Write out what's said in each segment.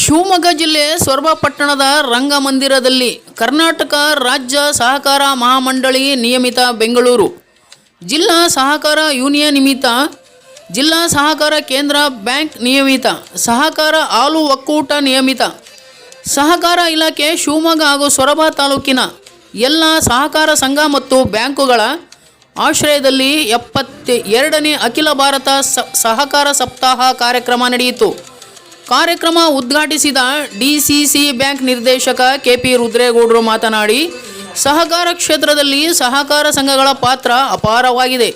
ಶಿವಮೊಗ್ಗ ಜಿಲ್ಲೆ ಸೊರಬ ಪಟ್ಟಣದ ರಂಗಮಂದಿರದಲ್ಲಿ ಕರ್ನಾಟಕ ರಾಜ್ಯ ಸಹಕಾರ ಮಹಾಮಂಡಳಿ ನಿಯಮಿತ ಬೆಂಗಳೂರು. ಜಿಲ್ಲಾ ಸಹಕಾರ ಯೂನಿಯನ್ ನಿಮಿತ್ತ ಜಿಲ್ಲಾ ಸಹಕಾರ ಕೇಂದ್ರ ಬ್ಯಾಂಕ್ ನಿಯಮಿತ, ಸಹಕಾರ ಹಾಲು ಒಕ್ಕೂಟ ನಿಯಮಿತ. ಸಹಕಾರ ಇಲಾಖೆ ಶಿವಮೊಗ್ಗ ಹಾಗೂ ಸೊರಬ ತಾಲೂಕಿನ ಎಲ್ಲ ಸಹಕಾರ ಸಂಘ ಮತ್ತು ಬ್ಯಾಂಕುಗಳ ಆಶ್ರಯದಲ್ಲಿ ಎಪ್ಪತ್ತ ಎರಡನೇ ಅಖಿಲ ಭಾರತ ಸಹಕಾರ ಸಪ್ತಾಹ ಕಾರ್ಯಕ್ರಮ ನಡೆಯಿತು. ಕಾರ್ಯಕ್ರಮ ಉದ್ಘಾಟಿಸಿದ ಡಿಸಿಸಿ ಬ್ಯಾಂಕ್ ನಿರ್ದೇಶಕ ಕೆಪಿ ರುದ್ರೇಗೌಡರು ಮಾತನಾಡಿ, ಸಹಕಾರ ಕ್ಷೇತ್ರದಲ್ಲಿ ಸಹಕಾರ ಸಂಘಗಳ ಪಾತ್ರ ಅಪಾರವಾಗಿದೆ.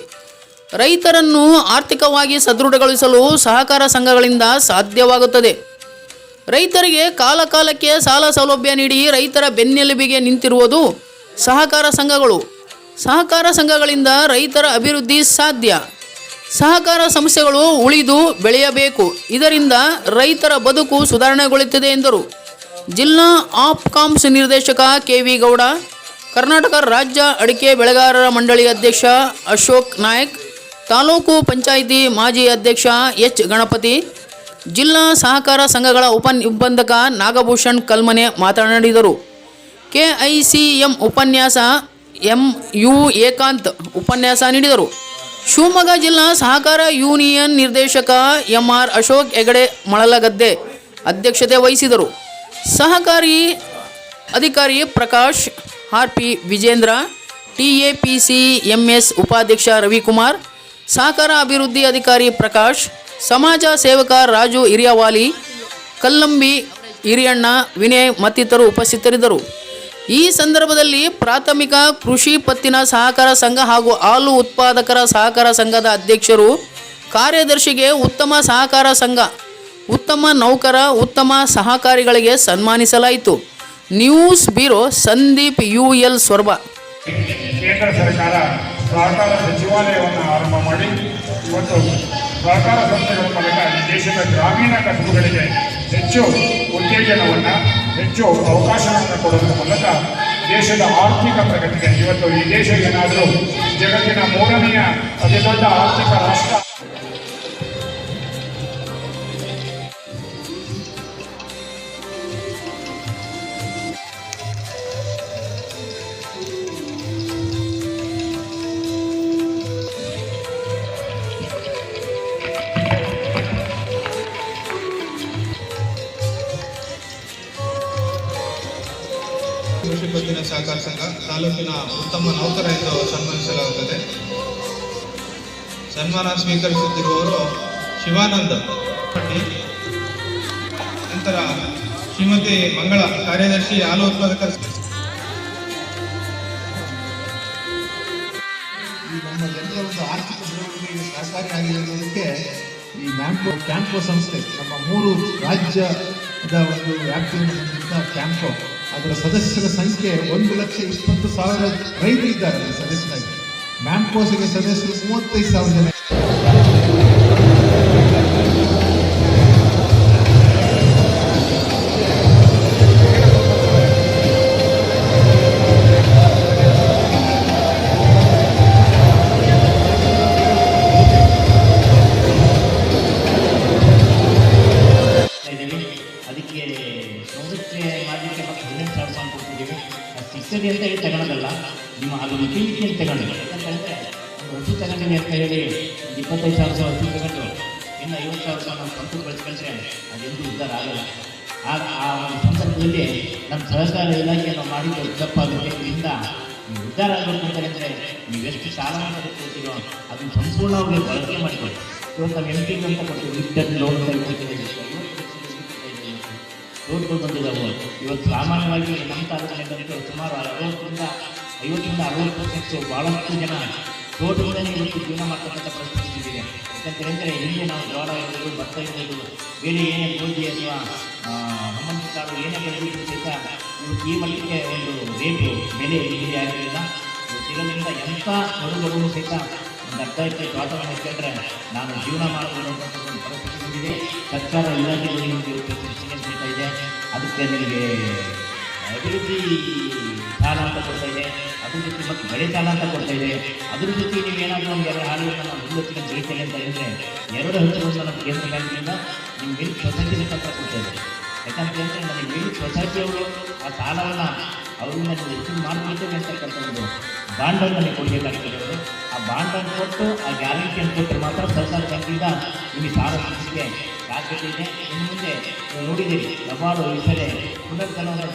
ರೈತರನ್ನು ಆರ್ಥಿಕವಾಗಿ ಸದೃಢಗೊಳಿಸಲು ಸಹಕಾರ ಸಂಘಗಳಿಂದ ಸಾಧ್ಯವಾಗುತ್ತದೆ. ರೈತರಿಗೆ ಕಾಲಕಾಲಕ್ಕೆ ಸಾಲ ಸೌಲಭ್ಯ ನೀಡಿ ರೈತರ ಬೆನ್ನೆಲುಬಿಗೆ ನಿಂತಿರುವುದು ಸಹಕಾರ ಸಂಘಗಳು. ಸಹಕಾರ ಸಂಘಗಳಿಂದ ರೈತರ ಅಭಿವೃದ್ಧಿ ಸಾಧ್ಯ. ಸಹಕಾರ ಸಂಸ್ಥೆಗಳು ಉಳಿದು ಬೆಳೆಯಬೇಕು. ಇದರಿಂದ ರೈತರ ಬದುಕು ಸುಧಾರಣೆಗೊಳ್ಳುತ್ತದೆ ಎಂದರು. ಜಿಲ್ಲಾ ಆಪ್ಕಾಮ್ಸ್ ನಿರ್ದೇಶಕ ಕೆ ವಿ ಗೌಡ, ಕರ್ನಾಟಕ ರಾಜ್ಯ ಅಡಿಕೆ ಬೆಳೆಗಾರರ ಮಂಡಳಿ ಅಧ್ಯಕ್ಷ ಅಶೋಕ್ ನಾಯಕ್, ತಾಲೂಕು ಪಂಚಾಯಿತಿ ಮಾಜಿ ಅಧ್ಯಕ್ಷ ಎಚ್. ಗಣಪತಿ, ಜಿಲ್ಲಾ ಸಹಕಾರ ಸಂಘಗಳ ಉಪ ನಿಬಂಧಕ ನಾಗಭೂಷಣ್ ಕಲ್ಮನೆ ಮಾತನಾಡಿದರು. ಕೆಐಸಿಎಂ ಉಪನ್ಯಾಸ ಎಂ ಯು ಏಕಾಂತ್ ಉಪನ್ಯಾಸ ನೀಡಿದರು. ಶಿವಮೊಗ್ಗ ಜಿಲ್ಲಾ ಸಹಕಾರ ಯೂನಿಯನ್ ನಿರ್ದೇಶಕ ಎಂ ಆರ್ ಅಶೋಕ್ ಹೆಗಡೆ ಮಳಲಗದ್ದೆ ಅಧ್ಯಕ್ಷತೆ ವಹಿಸಿದರು. ಸಹಕಾರಿ ಅಧಿಕಾರಿ Prakash, R P Vijendra, T A P C M S ಉಪಾಧ್ಯಕ್ಷ ರವಿಕುಮಾರ್, ಸಹಕಾರ ಅಭಿವೃದ್ಧಿ ಅಧಿಕಾರಿ ಪ್ರಕಾಶ್, ಸಮಾಜ ಸೇವಕ ರಾಜು ಹಿರಿಯವಾಲಿ, ಕಲ್ಲಂಬಿ ಹಿರಿಯಣ್ಣ, ವಿನಯ್ ಮತ್ತಿತರರು ಉಪಸ್ಥಿತರಿದ್ದರು. ಈ ಸಂದರ್ಭದಲ್ಲಿ ಪ್ರಾಥಮಿಕ ಕೃಷಿ ಪತ್ತಿನ ಸಹಕಾರ ಸಂಘ ಹಾಗೂ ಹಾಲು ಉತ್ಪಾದಕರ ಸಹಕಾರ ಸಂಘದ ಅಧ್ಯಕ್ಷರು ಕಾರ್ಯದರ್ಶಿಗೆ ಉತ್ತಮ ಸಹಕಾರ ಸಂಘ, ಉತ್ತಮ ನೌಕರ, ಉತ್ತಮ ಸಹಕಾರಿಗಳಿಗೆ ಸನ್ಮಾನಿಸಲಾಯಿತು. News bureau Sandeep U L ಸ್ವರ್ಬ. ಕೇಂದ್ರ ಸರ್ಕಾರ ಸಹಕಾರ ಸಚಿವಾಲಯವನ್ನು ಆರಂಭ ಮಾಡಿ ಇವತ್ತು ಸಹಕಾರ ಸಂಸ್ಥೆಗಳ ಮೂಲಕ ದೇಶದ ಗ್ರಾಮೀಣ ಕಸುಬುಗಳಿಗೆ ಹೆಚ್ಚು ಉತ್ತೇಜನವನ್ನು ಹೆಚ್ಚು ಅವಕಾಶವನ್ನು ಕೊಡುವ ಮೂಲಕ ದೇಶದ ಆರ್ಥಿಕ ಪ್ರಗತಿಗೆ ಇವತ್ತು ಈ ದೇಶ ಏನಾದರೂ ಜಗತ್ತಿನ ಮೂರನೆಯ ಅತಿದೊಡ್ಡ ಆರ್ಥಿಕ ರಾಷ್ಟ್ರ ಪತ್ತಿನ ಸಹಕಾರ ಸಂಘ ತಾಲೂಕಿನ ಉತ್ತಮ ನೌಕರ ಎಂದು ಸನ್ಮಾನಿಸಲಾಗುತ್ತದೆ. ಸನ್ಮಾನ ಸ್ವೀಕರಿಸುತ್ತಿರುವವರು ಶಿವಾನಂದ ಪಟ್ಟಿ, ನಂತರ ಶ್ರೀಮತಿ ಮಂಗಳ ಕಾರ್ಯದರ್ಶಿ ಹಾಲು ಉತ್ಪಾದಕರ ಆರ್ಥಿಕ ಅನ್ನೋದಕ್ಕೆ ಈ ಮ್ಯಾಂಕೋ ಕ್ಯಾಂಪೋ ಸಂಸ್ಥೆ, ನಮ್ಮ ಮೂರು ರಾಜ್ಯದ ಒಂದು ವ್ಯಾಪ್ತಿಯನ್ನು ಹೊಂದಿದ್ದ ಕ್ಯಾಂಪೋ ಅದರ ಸದಸ್ಯರ ಸಂಖ್ಯೆ ಒಂದು ಲಕ್ಷ ಇಪ್ಪತ್ತು ಸಾವಿರ ರೈತರಿದ್ದಾರೆ ಸದಸ್ಯರಾಗಿ. ಮ್ಯಾಂಕೋಸಿಗೆ ಸದಸ್ಯರು ಮೂವತ್ತೈದು ಸಾವಿರ ಜನ ಸಿಕ್ತದೆ ಅಂತ ಹೇಳಿ ತಗೊಳ್ಳೋದಲ್ಲ ನಿಮ್ಮ ಅದು ಯುಟಿಲಿಟಿ ಅಂತ ತಗೊಂಡು ಯಾಕಂತಂದರೆ ಹಸು ತಗೊಂಡಿನಿ ಅಂತ ಹೇಳಿ ಇಪ್ಪತ್ತೈದು ಸಾವಿರ ಸಾವಿರ ಹಸು ತಗೊಂಡು, ಇನ್ನು ಐವತ್ತು ಸಾವಿರ ಸಾವಿರ ನಾವು ಕಂತು ಬಳಸ್ಕೊಂಡ್ರೆ ಅದೆಂದು ಉದ್ಧಾರ ಆಗಲ್ಲ. ಆಗ ಆ ಒಂದು ಸಂದರ್ಭದಲ್ಲಿ ನಮ್ಮ ಸಹಕಾರ ಇಲಾಖೆಯನ್ನು ಮಾಡಿದ್ದು ತಪ್ಪಾಗುತ್ತೆ ಇದರಿಂದ ಉದ್ಧಾರ ಆಗಬೇಕು ಅಂತ ಹೇಳಿದ್ರೆ ನೀವೆಷ್ಟು ಸಾಲ ಕೊಡ್ತೀರೋ ಅದನ್ನು ಸಂಪೂರ್ಣವಾಗಿ ಬಳಕೆ ಮಾಡಿಕೊಳ್ಳಿ. ಇವತ್ತು ನಾವು ಎಂ ಅಂತ ಕೊಡ್ತೀವಿ, ವಿದ್ಯುತ್ ಲೋನ್ ರೋಡ್ಗಳು ಬಂದಿದ್ದಾವೆ ಇವತ್ತು ಸಾಮಾನ್ಯವಾಗಿ ನಮ್ಮ ತಾಲೂಕಿನಲ್ಲಂತೂ ಸುಮಾರು ಅರವತ್ತರಿಂದ ಐವತ್ತರಿಂದ ಅರವತ್ತು ಪರ್ಸೆಂಟ್ ಭಾಳಷ್ಟು ಜನ ತೋಟಗಳಲ್ಲಿ ಇವತ್ತು ಜೀವನ ಮಾಡ್ತಕ್ಕಂಥ ಪರಿಸ್ಥಿತಿ ಇದೆ ಯಾಕಂತ ಇಲ್ಲಿ ಹಿಂದೆ ನಾವು ಜೋಳ ಇರ್ಬೋದು ಭತ್ತ ಇರ್ಬೋದು, ಬೇರೆ ಏನೇ ಗೋಧಿ ಅಥವಾ ಹಮ್ಮಂತ ಕಾಳು ಏನೇ ಬೆಳೆದಿದ್ರು ಸಹಿತ ಇವತ್ತು ಈ ಮಟ್ಟಕ್ಕೆ ಒಂದು ರೇಟು ಬೆಲೆ ನಿಗದಿ ಆಗಿರಲಿಲ್ಲ ಇವತ್ತಿರೋದ್ರಿಂದ ಎಂಥ ಬಡವರು ಸಹಿತ ಒಂದು ಎಕರೆ ತೋಟವನ್ನು ನಾನು ಜೀವನ ಒಂದು ಬಂದಿದೆ ಸರ್ಕಾರ ಇಲಾಖೆಗಳು ನಿಮಗೆ ಸಿಗ್ತಾ ಇದೆ. ಅದಕ್ಕೆ ನಿಮಗೆ ಅಭಿವೃದ್ಧಿ ಸಾಲ ಅಂತ ಕೊಡ್ತಾ ಇದೆ. ಅದ್ರ ಜೊತೆ ಮತ್ತು ಬೆಳೆ ಸಾಲ ಅಂತ ಕೊಡ್ತಾ ಇದೆ. ಅದ್ರ ಜೊತೆ ನೀವೇನಾದರೂ ಒಂದು ಎರಡು ಹಾಲುಗಳನ್ನ ನಮ್ಮ ಮುಂದಕ್ಕೆ ಬೆಳಿತೇನೆ ಅಂತ ಹೇಳಿದ್ರೆ ಎರಡು ಹಂತಗಳನ್ನು ನಮ್ಮ ಕೇಂದ್ರ ಬ್ಯಾಂಕಿನಿಂದ ನಿಮ್ಮ ಮಿಲ್ಕ್ ಸೊಸೈಟಿ ಮುಖಾಂತರ ಕೊಡ್ತಾ ಇದೆ ಯಾಕಂತ ಹೇಳಿದ್ರೆ ನನಗೆ ಇಲ್ಲಿ ಸೊಸೈಟಿಯವರು ಆ ಸಾಲವನ್ನು ಅವ್ರನ್ನ ನೀವು ಹೆಚ್ಚು ಮಾಡಿಬಿಡ್ತೇವೆ ಅಂತಕ್ಕಂಥ ಒಂದು ಬಾಂಡನ್ನು ನನಗೆ ಕೊಡಬೇಕಾಗ್ತದೆ. ಬಾಂಡನ್ನು ಕೊಟ್ಟು, ಆ ಗ್ಯಾರಂಟಿಯನ್ನು ಕೊಟ್ಟರೆ ಮಾತ್ರ ಸಹಕಾರ ಬಂದಿದ್ದ ನಿಮಗೆ ಸಾಲ ಸಿಗಲಿಕ್ಕೆ ಸಾಧ್ಯತೆ ಇದೆ. ಇನ್ನು ಮುಂದೆ ನೀವು ನೋಡಿದ್ದೀರಿ, ಹಲವಾರು ಈ ಸರಿ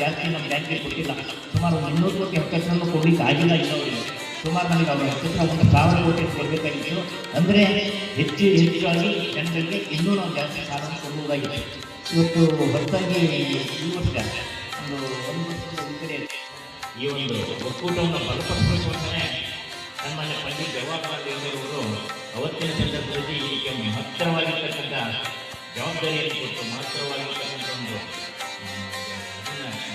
ಜಾಸ್ತಿ ನಮ್ಮ ಬ್ಯಾಂಕಿಗೆ ಕೊಟ್ಟಿಲ್ಲ. ಸುಮಾರು ಒಂದು ಇನ್ನೂರು ಕೋಟಿ ಹಕ್ಕನ್ನು ಕೊಡಲಿಕ್ಕೆ ಆಗಿಲ್ಲ ಇನ್ನವರಿಗೆ ಸುಮಾರು ನನಗೆ ಅವರು ಹತ್ತಿರ ಒಂದು ಸಾವಿರ ಕೋಟಿ ಕೊಡಬೇಕಾಗಿತ್ತು. ಅಂದರೆ ಹೆಚ್ಚು ಹೆಚ್ಚಾಗಿ ಜನರಿಗೆ ಇನ್ನೂ ನಾವು ಜಾಸ್ತಿ ಸಾಲವನ್ನು ಕೊಡುವುದಾಗಿದೆ ಇವತ್ತು ಹೊರತಾಗಿ ಈ ವರ್ಷ ಒಂದು ಒಂದು ವರ್ಷದ ಈ ಒಂದು ಒಕ್ಕೂಟವನ್ನು ಬಲಪಡಿಸಬೇಕು ಅಂತಲೇ ಸನ್ಮಾನ್ಯ ಪಂಡಿತ್ ಜವಾಹರ್ಲಾಲ್ ನೆಹರು ಅವತ್ತಿನ ಸಂದರ್ಭದಲ್ಲಿ ಇದಕ್ಕೆ ಮಹತ್ತರವಾಗಿರ್ತಕ್ಕಂಥ ಜವಾಬ್ದಾರಿಯನ್ನು ಕೊಟ್ಟು ಮಹತ್ತರವಾಗಿರ್ತಕ್ಕಂಥ ಒಂದು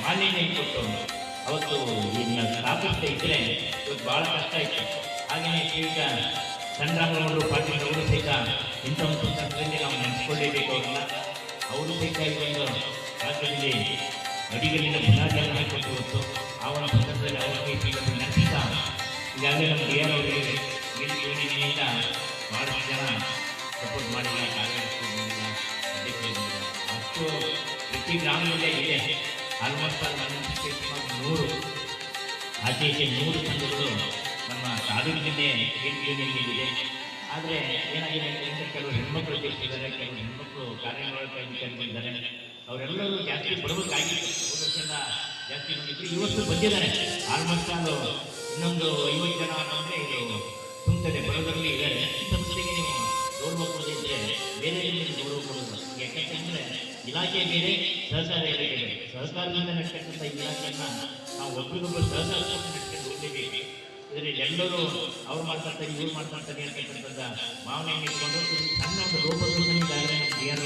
ಮಾನ್ಯತೆ ಕೊಟ್ಟು ಅವತ್ತು ಇದನ್ನ ಸ್ಥಾಪಿಸ್ತಾ ಇದ್ದರೆ ಇವತ್ತು ಭಾಳ ಕಷ್ಟ ಇತ್ತು ಹಾಗೆಯೇ ಈಗ ಸಂಗ್ರಾಮರವರು ಪಾಟೀಲ್ ಅವರು ಸಹಿತ ಇಂಥ ಒಂದು ಸಂದರ್ಭದಲ್ಲಿ ನಾವು ನೆನೆಸ್ಕೊಳ್ಳೇಬೇಕು ಅವ್ರನ್ನ. ಅವರು ಸಹಿತ ಈ ಒಂದು ರಾಜ್ಯದಲ್ಲಿ ಅಡಿಗಲ್ಲಿನ ಬುನಾದಿಯನ್ನು ಹಾಕಿಕೊಟ್ಟು ಆ ಒಂದು ಸಂದರ್ಭದಲ್ಲಿ ಅವರಿಗೆ ಈಗಾಗಲೇ ನಮ್ಮ ಡಿ ಆರ್ ಅವರಿಗೆ ಯೋಜನೆಯಿಂದ ಭಾಳಷ್ಟು ಜನ ಸಪೋರ್ಟ್ ಮಾಡಿಲ್ಲ ಮಾಡಿಲ್ಲ ಅಧ್ಯಕ್ಷರು ಅಷ್ಟು ಪ್ರತಿ ಗ್ರಾಮದಲ್ಲೇ ಇದೆ ಆಲ್ಮೋಸ್ಟ್ ಆಲ್ ಸುಮಾರು ನೂರು ಆಚೆ ಈಚೆ ನೂರು ಸಂಘಗಳು ನಮ್ಮ ತಾಲೂಕು ಏನು ಯೋಜನೆಯಲ್ಲಿದೆ ಆದರೆ ಏನಾಗಿದೆ ಅಂತಂದರೆ ಕೆಲವು ಹೆಣ್ಮಕ್ಳು ಇದ್ದಾರೆ ಕೆಲವು ಹೆಣ್ಮಕ್ಳು ಕಾರ್ಯನಿರ್ವಹಿಸಿದ್ದಾರೆ ಅವರೆಲ್ಲರೂ ಜಾಸ್ತಿ ಬರಬೇಕಾಗಿತ್ತು ಹೋದ ಜಾಸ್ತಿ ಬಂದಿದ್ರು ಇವತ್ತು ಬಂದಿದ್ದಾರೆ ಆಲ್ಮೋಸ್ಟ್ ಆಲ್ ಇನ್ನೊಂದು ಯೋಜನಾ ಜನ ಅಂದರೆ ಇದು ತುಂಬುತ್ತದೆ ಬರೋದರಲ್ಲಿ ಇದ್ದಾರೆ ಈ ಸಂಸ್ಥೆಗೆ ನೀವು ಗೌರವ ಕೊಡದಿದ್ದರೆ ಬೇರೆ ರೀತಿಯಲ್ಲಿ ಗೌರವ ಕೊಡೋದು ಯಾಕಂತಂದರೆ ಇಲಾಖೆ ಬೇರೆ ಸಹಕಾರ ಇಲಾಖೆ ಬೇರೆ ಸಹಕಾರದಿಂದ ನಡೆಸ್ತಕ್ಕಂಥ ಇಲಾಖೆಯನ್ನು ನಾವು ಒಬ್ರಿಗೊಬ್ಬರು ಸಹಕಾರ ನಡೆಸ್ಕೊಂಡು ಹೋಗಲೇಬೇಕು ಇದರಲ್ಲಿ ಎಲ್ಲರೂ ಅವ್ರು ಮಾತಾಡ್ತಾರೆ, ಇವ್ರು ಮಾತಾಡ್ತಾರೆ ಅಂತಕ್ಕಂಥದ್ದು ಭಾವನೆಯನ್ನು ಇಟ್ಕೊಂಡು ಸಣ್ಣ ಒಂದು ನಮ್ಮ ಡಿ ಆರ್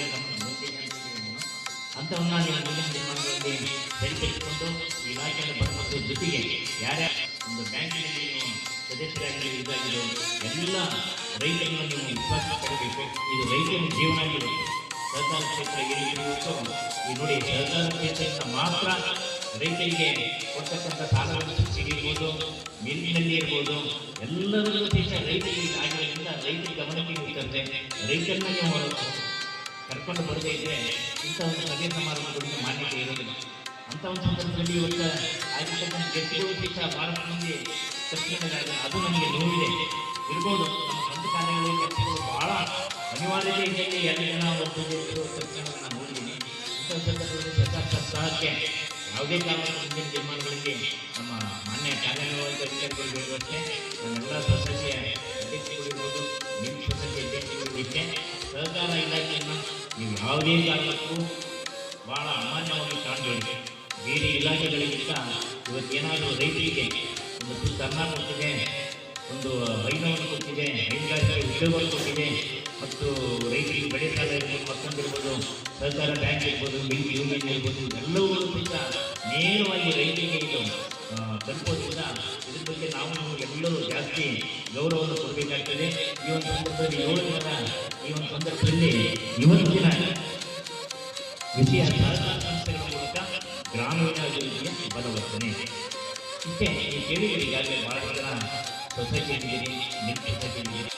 ಅಂಥವನ್ನ ನೀವು ದಿನಮಾನಗಳಲ್ಲಿ ಸರಿಪಡಿಸಿಕೊಂಡು ಈ ಇಲಾಖೆಯನ್ನು ಬರುವಂಥ ಜೊತೆಗೆ ಯಾರ್ಯಾರ ಒಂದು ಬ್ಯಾಂಕಿನಲ್ಲಿ ನೀವು ಸದಸ್ಯರಾಗಿ ಇದಾಗಿದೆ ಎಲ್ಲ ರೈತರನ್ನು ನೀವು ವಿಶ್ವಾಸ ಪಡಬೇಕು ಇದು ರೈತರ ಜೀವನ ಆಗಿದೆ ಸಹಕಾರ ಕ್ಷೇತ್ರ ಏನಿದೆ ಇವತ್ತು ಈ ನೋಡಿ ಸಹಕಾರ ಕ್ಷೇತ್ರದಿಂದ ಮಾತ್ರ ರೈತರಿಗೆ ಕೊಡ್ತಕ್ಕಂಥ ಸಾಲವನ್ನು ಸಬ್ಸಿಡಿ ಇರ್ಬೋದು ಮಿಲ್ನಲ್ಲಿ ಇರ್ಬೋದು ಎಲ್ಲರೂ ರೈತರಿಗೆ ಆಗಿರೋದ್ರಿಂದ ರೈತರ ಗಮನಕ್ಕೆ ನೀವು ತಂದೆ ರೈತರನ್ನ ನೀವು ಕರ್ಕೊಂಡು ಬರದೇ ಇದ್ದರೆ ಇಂಥ ಒಂದು ಸಭೆ ಸಮಾರಂಭಗಳನ್ನು ಮಾನ್ಯತೆ ಇರೋದಿಲ್ಲ. ಅಂತ ಒಂದು ಸಂದರ್ಭದಲ್ಲಿ ಇವತ್ತು ಆಗಿರ್ತಕ್ಕಂಥ ಗೆಸ್ಟ್ಗಳು ಶಿಕ್ಷ ಭಾರತ ಮಂದಿ ತಪ್ಪಿಕೊಂಡಿದ್ದಾರೆ ಅದು ನಮಗೆ ನೋವಿದೆ. ಇರ್ಬೋದು, ನಮ್ಮ ಸ್ವಂತ ಕಾರ್ಯಗಳು ಕೆಲಸಗಳು ಭಾಳ ಅನಿವಾರ್ಯತೆ ರೀತಿಯಲ್ಲಿ ಎರಡು ಜನ ತಪ್ಪಿಕೊಳ್ಳೋದನ್ನ ನಾನು ನೋಡಿದ್ದೀನಿ. ಇಂಥ ಸಂದರ್ಭದಲ್ಲಿ ಸರ್ಕಾರ ಸಪ್ತಾಹಕ್ಕೆ ಯಾವುದೇ ಕಾರಣಕ್ಕೂ ಮುಂದಿನ ತೀರ್ಮಾನಗಳಿಗೆ ನಮ್ಮ ಮಾನ್ಯ ಕಾರ್ಯನಿರ್ವಾಹಕ ಅಧಿಕಾರಿಗಳು ಹೇಳುವಂತೆ ನಮ್ಮೆಲ್ಲ ಸೊಸೈಟಿಯ ಅಧ್ಯಕ್ಷಗಳಿರ್ಬೋದು ನಿಮ್ಮ ಸೊಸೈಟಿ ಸಹಕಾರ ಇಲಾಖೆಯನ್ನು ನೀವು ಯಾವುದೇ ಕಾರಣಕ್ಕೂ ಭಾಳ ಅಮಾನ್ಯವಾಗಿ ಕಾಣಬೇಡಿ. ಬೇರೆ ಇಲಾಖೆಗಳಿಗಿಂತ ಇವತ್ತೇನಾದರೂ ರೈತರಿಗೆ ಒಂದು ಅನ್ನ ಕೊಟ್ಟಿದೆ, ಒಂದು ಹೈನವನ್ನು ಕೊಟ್ಟಿದೆ, ಹೈನುಗಾರಿಕೆ ಉದ್ಯೋಗವನ್ನು ಕೊಟ್ಟಿದೆ, ಮತ್ತು ರೈತರಿಗೆ ಬೆಳೆ ಸಾಲ ಇರ್ಬೋದು ಮತ್ತೊಂದಿರ್ಬೋದು ಸಹಕಾರ ಬ್ಯಾಂಕ್ ಇರ್ಬೋದು ಬಿಂಕ್ ಯೂನಿಯನ್ ಇರ್ಬೋದು ಎಲ್ಲವೂ ಸಹಿತ ನೇರವಾಗಿ ರೈತರಿಗೆ ಇದು ತಲುಪೋದ್ರಿಂದ ಇದ್ರ ನಾವು ಎಲ್ಲರೂ ಜಾಸ್ತಿ ಗೌರವವನ್ನು ಕೊಡಬೇಕಾಗ್ತದೆ. ಈ ಒಂದು ಸಂದರ್ಭದಲ್ಲಿ ಏಳು ಜನ ಈ ಒಂದು ಸಂದರ್ಭದಲ್ಲಿ ಇವತ್ತಿನ ವಿಷಯ ಸಹಕಾರ ಮೂಲಕ ಗ್ರಾಮೀಣ ಅಭಿವೃದ್ಧಿಯ ಬಲವರ್ತನೆ ಇಷ್ಟೇ, ಈ ಕೇಳಿದರೆ ಈಗಾಗಲೇ ಬಹಳ ಜನ ಸೊಸೈಟಿ ಇದ್ದೀರಿ ಮಿಲ್ಕ್ ಸೊಸೈಟಿ ಇದ್ದೀರಿ